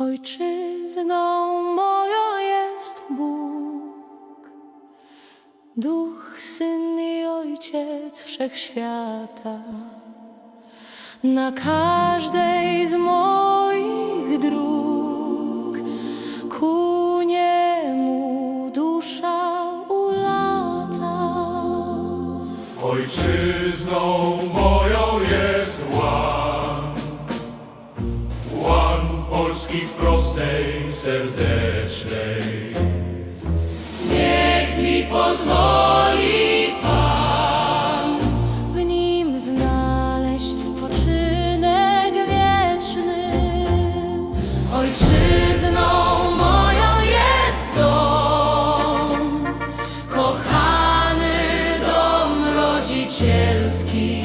Ojczyzną moją jest Bóg, Duch, Syn i Ojciec Wszechświata. Na każdej z moich dróg ku niemu dusza ulata. Ojczyzną moją jest serdecznej. Niech mi pozwoli Pan w nim znaleźć spoczynek wieczny. Ojczyzną moją jest dom, kochany dom rodzicielski.